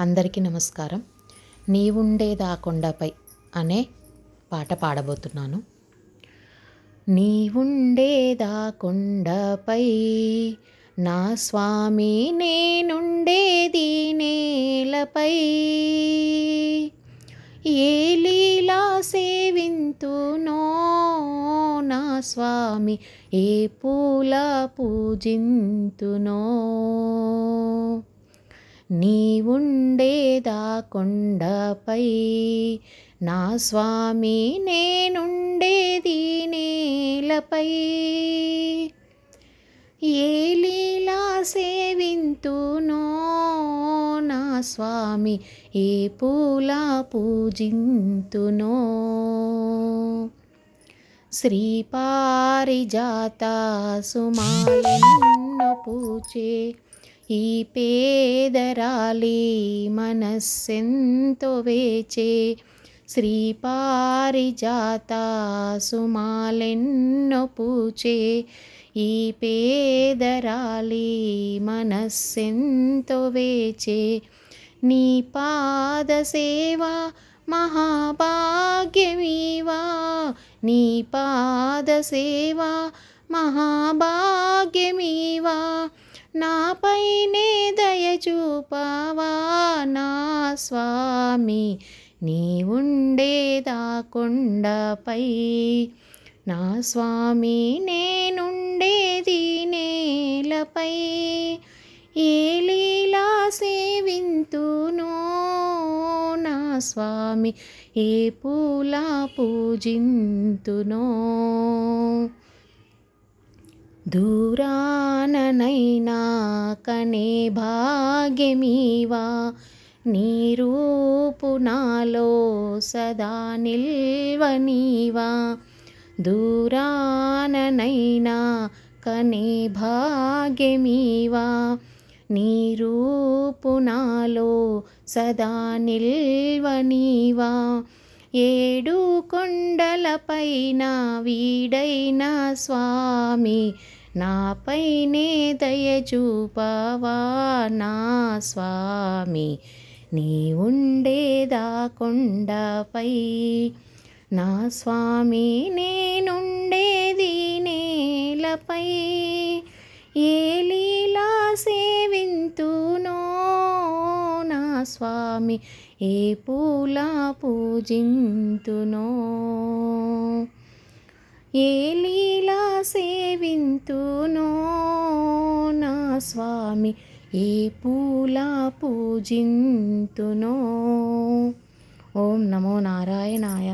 అందరికీ నమస్కారం. నీవుండేదా కొండపై అనే పాట పాడబోతున్నాను. నీవుండేదా కొండపై నా స్వామి నేనుండేది నేలపై. ఏ లీలా సేవింతునో నా స్వామి ఏ పూల పూజింతునో. నీ కొండపై నా స్వామి నేనుండేది నేలపై. ఏ లీలా సేవింతునో నా స్వామి ఏ పూల పూజింతునో. శ్రీపారిజాత సుమాలెన్నో పూచే ఈ పేదరాలి మనస్సెంతో వేచే శ్రీ పారిజాత సుమాలెన్నో పూచే. ఈ పేదరాలి మనస్సెంతో వేచే నీ పాద సేవా మహాభాగ్యమీవా. నీ పాద సేవా మహాభాగ్యమీవా. నాపైనే దయచూపావా నా స్వామి? నీ ఉండేదా నా స్వామి నేనుండేది నేలపై. ఏ లీలా సేవింతునో నా స్వామి ఏ పూలా పూజింతునో. దూరాననైనా కనే భాగ్యమీవా. నీ రూపు నాలో సదా నిల్వనీవా దూరాననైనా కనే భాగ్యమీవా. నీ రూపు నాలో సదా నిల్వనీవా ఏడు కొండలపైన వీడైన స్వామి నాపైనే దయచూపవా నా స్వామి? నీ ఉండేదా కొండపై నా స్వామి నేనుండేది నేలపై. ఏ లీలా సేవింతునో నా స్వామి? ఏ పూల పూజింతునో? ఏ లీలా సేవింతు స్వామి ఏ పూలా పూజింతునో. ఓం నమో నారాయణాయ.